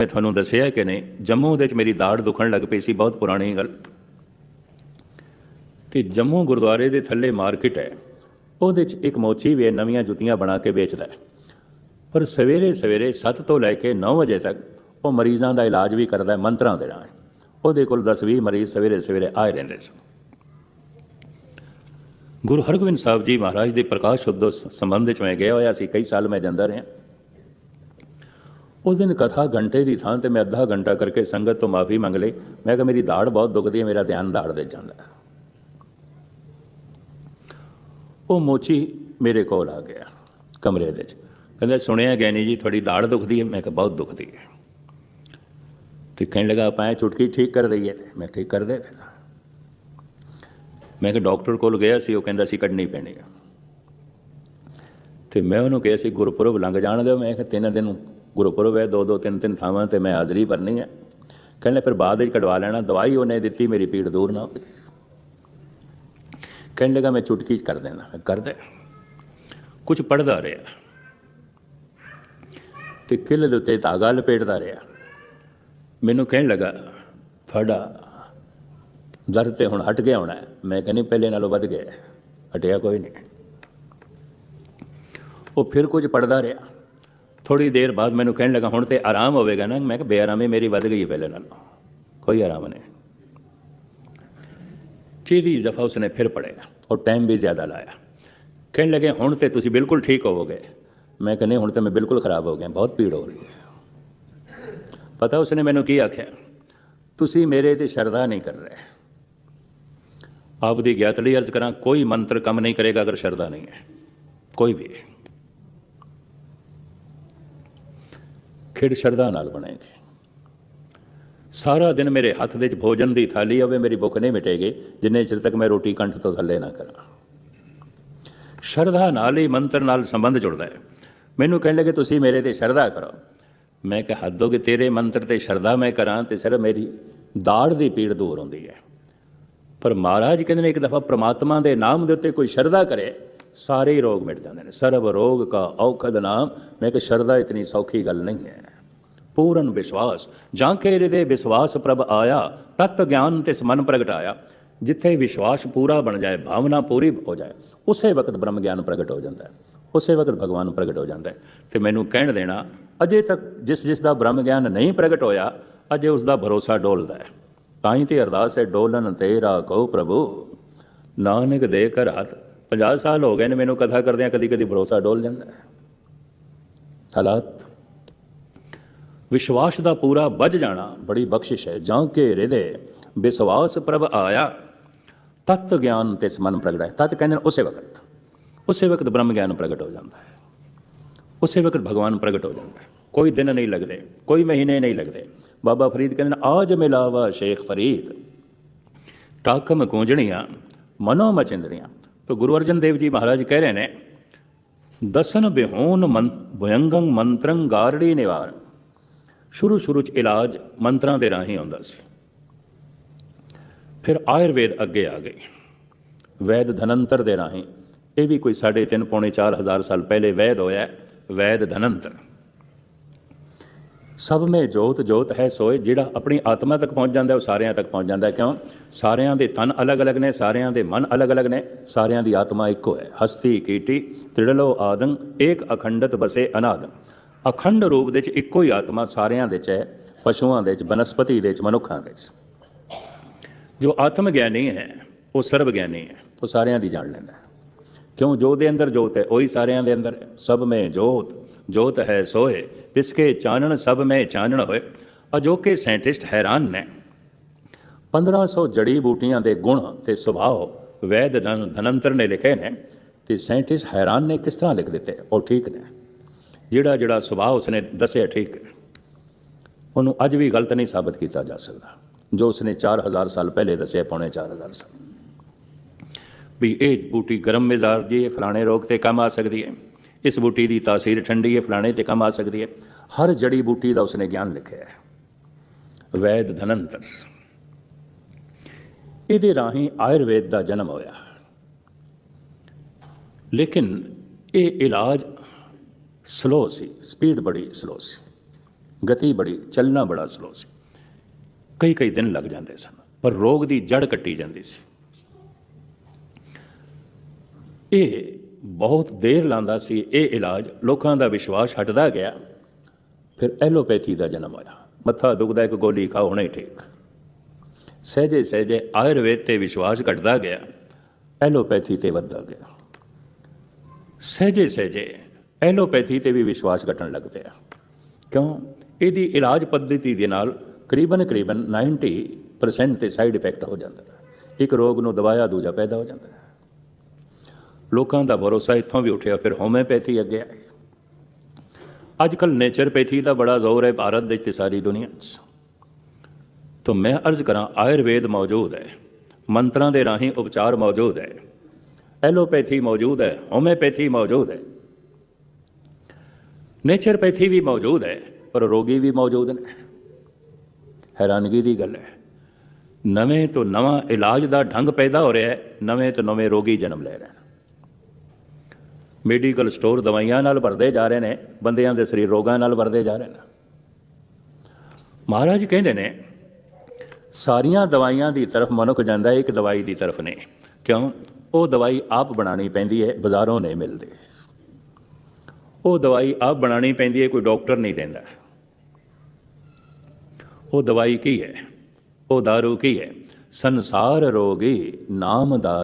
ਮੈਂ ਤੁਹਾਨੂੰ ਦੱਸਿਆ ਕਿ ਨਹੀਂ, ਜੰਮੂ ਦੇ ਵਿੱਚ ਮੇਰੀ ਦਾੜ ਦੁਖਣ ਲੱਗ ਪਈ ਸੀ, ਬਹੁਤ ਪੁਰਾਣੀ ਗੱਲ। ਤੇ ਜੰਮੂ ਗੁਰਦੁਆਰੇ ਦੇ ਥੱਲੇ ਮਾਰਕੀਟ ਹੈ, ਉਹਦੇ 'ਚ ਇੱਕ ਮੋਚੀ ਵੀ ਨਵੀਆਂ ਜੁੱਤੀਆਂ ਬਣਾ ਕੇ ਵੇਚਦਾ ਹੈ। ਪਰ ਸਵੇਰੇ ਸਵੇਰੇ 7 ਤੋਂ ਲੈ ਕੇ 9 ਵਜੇ ਤੱਕ ਉਹ ਮਰੀਜ਼ਾਂ ਦਾ ਇਲਾਜ ਵੀ ਕਰਦਾ ਹੈ, ਮੰਤਰਾਂ ਦੇ ਨਾਲ। ਉਹਦੇ ਕੋਲ 10-20 ਮਰੀਜ਼ ਸਵੇਰੇ ਸਵੇਰੇ ਆਏ ਰਹਿੰਦੇ ਸਨ। ਗੁਰੂ ਹਰਗੋਬਿੰਦ ਸਾਹਿਬ ਜੀ ਮਹਾਰਾਜ ਦੇ ਪ੍ਰਕਾਸ਼ ਸ਼ਬਦ ਸੰਬੰਧ ਵਿੱਚ ਮੈਂ ਗਿਆ ਹੋਇਆ ਸੀ, ਕਈ ਸਾਲ ਮੈਂ ਜਾਂਦਾ ਰਿਹਾ। ਉਸ ਦਿਨ ਕਥਾ ਘੰਟੇ ਦੀ ਥਾਂ ਤੇ ਮੈਂ ਅੱਧਾ ਘੰਟਾ ਕਰਕੇ ਸੰਗਤ ਤੋਂ ਮਾਫੀ ਮੰਗ ਲਈ। ਮੈਂ ਕਿਹਾ, ਮੇਰੀ ਦਾੜ ਬਹੁਤ ਦੁਖਦੀ ਹੈ, ਮੇਰਾ ਧਿਆਨ ਦਾੜ ਦੇ ਜਾਂਦਾ ਉਹ ਮੋਚੀ ਮੇਰੇ ਕੋਲ ਆ ਗਿਆ ਕਮਰੇ ਦੇ ਵਿੱਚ। ਕਹਿੰਦਾ, ਸੁਣਿਆ ਗਿਆਨੀ ਜੀ, ਤੁਹਾਡੀ ਦਾੜ ਦੁਖਦੀ ਹੈ? ਮੈਂ ਕਿਹਾ, ਬਹੁਤ ਦੁਖਦੀ ਹੈ। ਤੇ ਕਹਿਣ ਲੱਗਾ, ਆਪਾਂ ਚੁਟਕੀ ਠੀਕ ਕਰ ਦਈਏ ਤੇ। ਮੈਂ ਠੀਕ ਕਰ ਦੇ ਫਿਰ। ਮੈਂ ਕਿ ਡਾਕਟਰ ਕੋਲ ਗਿਆ ਸੀ, ਉਹ ਕਹਿੰਦਾ ਸੀ ਕੱਢਣੀ ਪੈਣੀ ਆ। ਤੇ ਮੈਂ ਉਹਨੂੰ ਕਿਹਾ ਸੀ, ਗੁਰਪੁਰਬ ਲੰਘ ਜਾਣ ਦਿਓ। ਮੈਂ ਕਿਹਾ, ਤਿੰਨ ਦਿਨ ਗੁਰਪੁਰਬ ਹੈ, ਦੋ ਦੋ ਤਿੰਨ ਤਿੰਨ ਥਾਵਾਂ ਤੇ ਮੈਂ ਹਾਜ਼ਰੀ ਭਰਨੀ ਹੈ। ਕਹਿੰਦੇ ਫਿਰ ਬਾਅਦ ਵਿੱਚ ਕਢਵਾ ਲੈਣਾ, ਦਵਾਈ ਉਹਨੇ ਦਿੱਤੀ, ਮੇਰੀ ਪੀੜ ਦੂਰ ਨਾ ਹੋਈ ਕਹਿਣ ਲੱਗਾ ਮੈਂ ਚੁਟਕੀ 'ਚ ਕਰ ਦੇਣਾ ਮੈਂ ਕਰ ਦੇ। ਕੁਝ ਪੜਦਾ ਰਿਹਾ। ਤੇ ਕਿੱਲ ਦੇ ਉੱਤੇ ਧਾਗਾ ਲਪੇਟਦਾ ਰਿਹਾ। ਮੈਨੂੰ ਕਹਿਣ ਲੱਗਾ, ਤੁਹਾਡਾ ਦਰਦ ਤੇ ਹੁਣ ਹਟ ਗਿਆ ਹੋਣਾ ਮੈਂ ਕਹਿੰਦੀ, ਪਹਿਲੇ ਨਾਲੋਂ ਵੱਧ ਗਿਆ ਹਟਿਆ ਕੋਈ ਨਹੀਂ। ਉਹ ਫਿਰ ਕੁਝ ਪੜਦਾ ਰਿਹਾ। ਥੋੜੀ ਦੇਰ ਬਾਅਦ ਮੈਨੂੰ ਕਹਿਣ ਲੱਗਾ, ਹੁਣ ਤੇ ਆਰਾਮ ਹੋਵੇਗਾ ਨਾ। ਮੈਂ ਕਿਹਾ, ਬੇਆਰਾਮੀ ਮੇਰੀ ਵੱਧ ਗਈ ਹੈ ਪਹਿਲੇ ਨਾਲੋਂ। ਕੋਈ ਆਰਾਮ ਨਹੀਂ। ਚੀਦੀ ਦਫਾ ਉਸਨੇ ਫਿਰ ਪੜਿਆ ਔਰ ਟਾਈਮ ਵੀ ਜ਼ਿਆਦਾ ਲਾਇਆ। ਕਹਿਣ ਲੱਗੇ, ਹੁਣ ਤੇ ਤੁਸੀਂ ਬਿਲਕੁਲ ਠੀਕ ਹੋਵੋਗੇ। ਮੈਂ ਕਹਿੰਦੀ ਹੁਣ ਤੇ ਮੈਂ ਬਿਲਕੁਲ ਖਰਾਬ ਹੋ ਗਿਆ, ਬਹੁਤ ਪੀੜ ਹੋ ਰਹੀ ਹੈ। ਪਤਾ ਉਸਨੇ ਮੈਨੂੰ ਕੀ ਆਖਿਆ? ਤੁਸੀਂ ਮੇਰੇ ਤੇ ਸ਼ਰਧਾ ਨਹੀਂ ਕਰ ਰਹੇ। ਆਪ ਦੀ ਗਿਆਤ ਲਈ ਅਰਜ਼ ਕਰਾਂ, ਕੋਈ ਮੰਤਰ ਕੰਮ ਨਹੀਂ ਕਰੇਗਾ ਅਗਰ ਸ਼ਰਧਾ ਨਹੀਂ ਹੈ। ਕੋਈ ਵੀ ਖਿੜ ਸ਼ਰਧਾ ਨਾਲ ਬਣੇਗੀ ਸਾਰਾ ਦਿਨ ਮੇਰੇ ਹੱਥ ਦੇ ਵਿੱਚ ਭੋਜਨ ਦੀ ਥਾਲੀ ਹੋਵੇ ਮੇਰੀ ਭੁੱਖ ਨਹੀਂ ਮਿਟੇਗੀ, ਜਿੰਨੇ ਚਿਰ ਤੱਕ ਮੈਂ ਰੋਟੀ ਕੰਠ ਤੋਂ ਥੱਲੇ ਨਾ ਕਰਾਂ। ਸ਼ਰਧਾ ਨਾਲ ਹੀ ਮੰਤਰ ਨਾਲ ਸੰਬੰਧ ਜੁੜਦਾ ਹੈ। ਮੈਨੂੰ ਕਹਿਣ ਲੱਗੇ, ਤੁਸੀਂ ਮੇਰੇ ਤੇ ਸ਼ਰਧਾ ਕਰੋ। ਮੈਂ ਕਿਹਾ, ਹੱਦ ਕਿ ਤੇਰੇ ਮੰਤਰ ਤੇ ਸ਼ਰਧਾ ਮੈਂ ਕਰਾਂ ਤੇ ਸਿਰ ਮੇਰੀ ਦਾੜ ਦੀ ਪੀੜ ਦੂਰ ਹੁੰਦੀ ਹੈ। ਪਰ ਮਹਾਰਾਜ ਕਹਿੰਦੇ ਨੇ, ਇੱਕ ਦਫਾ ਪ੍ਰਮਾਤਮਾ ਦੇ ਨਾਮ ਦੇ ਉੱਤੇ ਕੋਈ ਸ਼ਰਧਾ ਕਰੇ, ਸਾਰੇ ਹੀ ਰੋਗ ਮਿਟ ਜਾਂਦੇ ਨੇ। ਸਰਬ ਰੋਗ ਕਾ ਔਖਦ ਨਾਮ। ਮੈਂ ਕਿ ਸ਼ਰਧਾ ਇਤਨੀ ਸੌਖੀ ਗੱਲ ਨਹੀਂ ਹੈ। ਪੂਰਨ ਵਿਸ਼ਵਾਸ। ਜਾਂ ਕਿ ਹਿਰਦੇ ਵਿਸ਼ਵਾਸ ਪ੍ਰਭ ਆਇਆ, ਤਤ ਗਿਆਨ ਤੇ ਮਨ ਪ੍ਰਗਟਾਇਆ ਜਿੱਥੇ ਵਿਸ਼ਵਾਸ ਪੂਰਾ ਬਣ ਜਾਏ, ਭਾਵਨਾ ਪੂਰੀ ਹੋ ਜਾਏ, ਉਸੇ ਵਕਤ ਬ੍ਰਹਮ ਗਿਆਨ ਪ੍ਰਗਟ ਹੋ ਜਾਂਦਾ ਹੈ। ਉਸੇ ਵਕਤ ਭਗਵਾਨ ਪ੍ਰਗਟ ਹੋ ਜਾਂਦਾ ਹੈ। ਤੇ ਮੈਨੂੰ ਕਹਿਣ ਦੇਣਾ, ਅਜੇ ਤੱਕ ਜਿਸ ਜਿਸ ਦਾ ਬ੍ਰਹਮ ਗਿਆਨ ਨਹੀਂ ਪ੍ਰਗਟ ਹੋਇਆ, ਅਜੇ ਉਸ ਦਾ ਭਰੋਸਾ ਡੋਲਦਾ ਹੈ। ਤਾਂ ਹੀ ਤੇ ਅਰਦਾਸ ਹੈ, ਡੋਲਨ ਤੇਰਾ ਕਹੋ ਪ੍ਰਭੂ, ਨਾਨਕ ਦੇ ਕਰ ਹੱਥ 50 ਸਾਲ ਹੋ ਗਏ ਨੇ ਮੈਨੂੰ ਕਥਾ ਕਰਦਿਆਂ ਕਦੀ ਕਦੀ ਭਰੋਸਾ ਡੋਲ ਜਾਂਦਾ ਹੈ। ਹਾਲਾਤ ਵਿਸ਼ਵਾਸ ਦਾ ਪੂਰਾ ਵੱਜ ਜਾਣਾ ਬੜੀ ਬਖਸ਼ਿਸ਼ ਹੈ। ਜਾਂ ਕੇ ਹਿਰਦੇ ਵਿਸ਼ਵਾਸ ਪ੍ਰਭ ਆਇਆ, ਤਤ ਗਿਆਨ ਤੇ ਸਮਨ ਹੈ। ਤਤ ਕਹਿੰਦੇ ਨੇ ਉਸੇ ਵਕਤ ਉਸੇ ਵਕਤ ਬ੍ਰਹਮ ਗਿਆਨ ਪ੍ਰਗਟ ਹੋ ਜਾਂਦਾ ਹੈ। ਉਸੇ ਵਕਤ ਭਗਵਾਨ ਪ੍ਰਗਟ ਹੋ ਜਾਂਦਾ ਹੈ। ਕੋਈ ਦਿਨ ਨਹੀਂ ਲੱਗਦੇ, ਕੋਈ ਮਹੀਨੇ ਨਹੀਂ ਲੱਗਦੇ। ਬਾਬਾ ਫਰੀਦ ਕਹਿੰਦੇ ਨੇ, ਆਜ ਮਿਲਾਵਾ ਸ਼ੇਖ ਫਰੀਦ, ਟਾਕਮ ਗੂੰਜਣੀਆਂ, ਮਨੋ ਮਚਿੰਦਰੀਆਂ। ਤਾਂ ਗੁਰੂ ਅਰਜਨ ਦੇਵ ਜੀ ਮਹਾਰਾਜ ਕਹਿ ਰਹੇ ਨੇ, ਦਸਨ ਬਿਹੋਨ ਮੰ, ਭਯੰਗੰ ਮੰਤਰੰ ਗਾਰੜੀ ਨਿਵਾਰ ਸ਼ੁਰੂ ਸ਼ੁਰੂ ਚ ਇਲਾਜ ਮੰਤਰਾਂ ਦੇ ਰਾਹੀਂ ਆਉਂਦਾ ਸੀ। ਫਿਰ ਆਯੁਰਵੇਦ ਅੱਗੇ ਆ ਗਈ। ਵੈਦ ਧਨੰਤਰ ਦੇ ਰਾਹੀਂ। ਇਹ ਵੀ ਕੋਈ 3.5 ਪੌਣੇ 4000 ਸਾਲ ਪਹਿਲੇ ਵੈਦ ਹੋਇਆ, ਵੈਦ ਧਨੰਤਰ। ਸਭ ਮੇ ਜੋਤ ਜੋਤ ਹੈ ਸੋਏ, ਜਿਹੜਾ ਆਪਣੀ ਆਤਮਾ ਤੱਕ ਪਹੁੰਚ ਜਾਂਦਾ ਉਹ ਸਾਰਿਆਂ ਤੱਕ ਪਹੁੰਚ ਜਾਂਦਾ ਕਿਉਂ? ਸਾਰਿਆਂ ਦੇ ਤਨ ਅਲੱਗ-ਅਲੱਗ ਨੇ, ਸਾਰਿਆਂ ਦੇ ਮਨ ਅਲੱਗ-ਅਲੱਗ ਨੇ, ਸਾਰਿਆਂ ਦੀ ਆਤਮਾ ਇੱਕੋ ਹੈ। ਹਸਤੀ, ਕੀਟੀ, ਤ੍ਰਿੜਲੋ ਆਦੰ, ਏਕ ਅਖੰਡਤ ਬਸੇ ਅਨਾਦ। ਅਖੰਡ ਰੂਪ ਦੇ ਵਿੱਚ ਇੱਕੋ ਹੀ ਆਤਮਾ ਸਾਰਿਆਂ ਦੇ ਚ ਹੈ, ਪਸ਼ੂਆਂ ਦੇ ਵਿੱਚ, ਬਨਸਪਤੀ ਦੇ ਚ ਮਨੁੱਖਾਂ ਦੇ ਚ ਜੋ ਆਤਮ ਗਿਆਨੀ ਹੈ, ਉਹ ਸਰਬ ਗਿਆਨੀ ਹੈ, ਉਹ ਸਾਰਿਆਂ ਦੀ ਜਾਣ ਲੈਂਦਾ ਹੈ। ਕਿਉਂ? ਜੋ ਦੇ ਅੰਦਰ ਜੋਤ ਹੈ, ਉਹੀ ਸਾਰਿਆਂ ਦੇ ਅੰਦਰ ਹੈ। ਸਭ ਮੇ ਜੋਤ ਜੋਤ ਹੈ ਸੋਏ ਤਿਸਕੇ ਚਾਨਣ, ਸਭ ਮੇ ਚਾਨਣ ਹੋਏ। ਅਜੋਕੇ ਸਾਇੰਟਿਸਟ ਹੈਰਾਨ ਨੇ। 1500 ਜੜੀ ਬੂਟੀਆਂ ਦੇ ਗੁਣ ਤੇ ਸੁਭਾਅ ਵੈਦ ਧਨੰਤਰ ਨੇ ਲਿਖੇ ਨੇ। ਤੇ ਸਾਇੰਟਿਸਟ ਹੈਰਾਨ ਨੇ ਕਿਸ ਤਰ੍ਹਾਂ ਲਿਖ ਦਿੱਤੇ? ਉਹ ਠੀਕ ਨੇ। ਜਿਹੜਾ ਜਿਹੜਾ ਸੁਭਾਅ ਉਸਨੇ ਦੱਸਿਆ ਠੀਕ ਹੈ, ਉਹਨੂੰ ਅੱਜ ਵੀ ਗਲਤ ਨਹੀਂ ਸਾਬਤ ਕੀਤਾ ਜਾ ਸਕਦਾ। ਜੋ ਉਸਨੇ 4000 ਸਾਲ ਪਹਿਲੇ ਦੱਸਿਆ, ਪੌਣੇ 4000 ਸਾਲ। ਵੀ ਇਹ ਬੂਟੀ ਗਰਮ ਮਿਜ਼ਾਜ ਦੀ ਹੈ, ਫਲਾਣੇ ਰੋਗ ਤੇ ਕੰਮ ਆ ਸਕਦੀ ਹੈ। ਇਸ ਬੂਟੀ ਦੀ ਤਾਸੀਰ ਠੰਡੀ ਹੈ, ਫਲਾਣੇ ਤੇ ਕੰਮ ਆ ਸਕਦੀ ਹੈ। ਹਰ ਜੜੀ ਬੂਟੀ ਦਾ ਉਸਨੇ ਗਿਆਨ ਲਿਖਿਆ ਹੈ। ਵੈਦ ਧਨੰਤਰ। ਇਹਦੇ ਰਾਹੀਂ ਆਯੁਰਵੇਦ ਦਾ ਜਨਮ ਹੋਇਆ। ਲੇਕਿਨ ਇਹ ਇਲਾਜ ਸਲੋ ਸੀ ਸਪੀਡ ਬੜੀ ਸਲੋ ਸੀ, ਗਤੀ ਬੜੀ, ਚੱਲਣਾ ਬੜਾ ਸਲੋ ਸੀ। ਕਈ ਕਈ ਦਿਨ ਲੱਗ ਜਾਂਦੇ ਸਨ, ਪਰ ਰੋਗ ਦੀ ਜੜ ਕੱਟੀ ਜਾਂਦੀ ਸੀ। ਇਹ ਬਹੁਤ ਦੇਰ ਲਾਂਦਾ ਸੀ, ਇਹ ਇਲਾਜ ਲੋਕਾਂ ਦਾ ਵਿਸ਼ਵਾਸ ਹਟਦਾ ਗਿਆ। ਫਿਰ ਐਲੋਪੈਥੀ ਦਾ ਜਨਮ ਆਇਆ, ਮੱਥਾ ਦੁਖਦਾ, ਇੱਕ ਗੋਲੀ ਖਾਓ, ਹੁਣੇ ਠੀਕ। ਸਹਿਜੇ ਸਹਿਜੇ ਆਯੁਰਵੇਦ ਤੇ ਵਿਸ਼ਵਾਸ ਘਟਦਾ ਗਿਆ, ਐਲੋਪੈਥੀ ਤੇ ਵੱਧਦਾ ਗਿਆ। ਸਹਿਜੇ ਸਹਿਜੇ ਐਲੋਪੈਥੀ ਤੇ ਵੀ ਵਿਸ਼ਵਾਸ ਘਟਣ ਲੱਗ ਪਿਆ। ਕਿਉਂ? ਇਹਦੀ ਇਲਾਜ ਪੱਧਤੀ ਦੇ ਨਾਲ ਕਰੀਬਨ ਕਰੀਬਨ 90% ਤੇ ਸਾਈਡ ਇਫੈਕਟ ਹੋ ਜਾਂਦਾ ਹੈ। ਇੱਕ ਰੋਗ ਨੂੰ ਦਵਾਇਆ ਦੂਜਾ ਪੈਦਾ ਹੋ ਜਾਂਦਾ ਹੈ। ਲੋਕਾਂ ਦਾ ਭਰੋਸਾ ਇੱਥੋਂ ਵੀ ਉੱਠਿਆ, ਫਿਰ ਹੋਮਿਓਪੈਥੀ ਅੱਗੇ ਆਈ ਅੱਜ ਕੱਲ ਨੇਚਰਪੈਥੀ ਦਾ ਬੜਾ ਜ਼ੋਰ ਹੈ ਭਾਰਤ ਦੇ ਤੇ ਸਾਰੀ ਦੁਨੀਆ 'ਚ। ਤਾਂ ਮੈਂ ਅਰਜ਼ ਕਰਾਂ, ਆਯੁਰਵੇਦ ਮੌਜੂਦ ਹੈ। ਮੰਤਰਾਂ ਦੇ ਰਾਹੀਂ ਉਪਚਾਰ ਮੌਜੂਦ ਹੈ। ਐਲੋਪੈਥੀ ਮੌਜੂਦ ਹੈ ਹੋਮਿਓਪੈਥੀ ਮੌਜੂਦ ਹੈ। ਨੇਚਰਪੈਥੀ ਵੀ ਮੌਜੂਦ ਹੈ ਪਰ ਰੋਗੀ ਵੀ ਮੌਜੂਦ ਨੇ ਹੈਰਾਨਗੀ ਦੀ ਗੱਲ ਹੈ ਨਵੇਂ ਤੋਂ ਨਵਾਂ ਇਲਾਜ ਦਾ ਢੰਗ ਪੈਦਾ ਹੋ ਰਿਹਾ ਹੈ ਨਵੇਂ ਤੋਂ ਨਵੇਂ ਰੋਗੀ ਜਨਮ ਲੈ ਰਹੇ ਨੇ ਮੈਡੀਕਲ ਸਟੋਰ ਦਵਾਈਆਂ ਨਾਲ ਭਰਦੇ ਜਾ ਰਹੇ ਨੇ ਬੰਦਿਆਂ ਦੇ ਸਰੀਰ ਰੋਗਾਂ ਨਾਲ ਭਰਦੇ ਜਾ ਰਹੇ ਨੇ ਮਹਾਰਾਜ ਕਹਿੰਦੇ ਨੇ ਸਾਰੀਆਂ ਦਵਾਈਆਂ ਦੀ ਤਰਫ ਮਨੁੱਖ ਜਾਂਦਾ ਇੱਕ ਦਵਾਈ ਦੀ ਤਰਫ ਨਹੀਂ ਕਿਉਂ ਉਹ ਦਵਾਈ ਆਪ ਬਣਾਉਣੀ ਪੈਂਦੀ ਹੈ ਬਾਜ਼ਾਰੋਂ ਨਹੀਂ ਮਿਲਦੀ ਉਹ ਦਵਾਈ ਆਪ ਬਣਾਉਣੀ ਪੈਂਦੀ ਹੈ, ਕੋਈ ਡਾਕਟਰ ਨਹੀਂ ਦਿੰਦਾ। ਉਹ ਦਵਾਈ ਕੀ ਹੈ? ਉਹ दारू ਕੀ ਹੈ? ਸੰਸਾਰ ਰੋਗੀ ਨਾਮਦਾਰ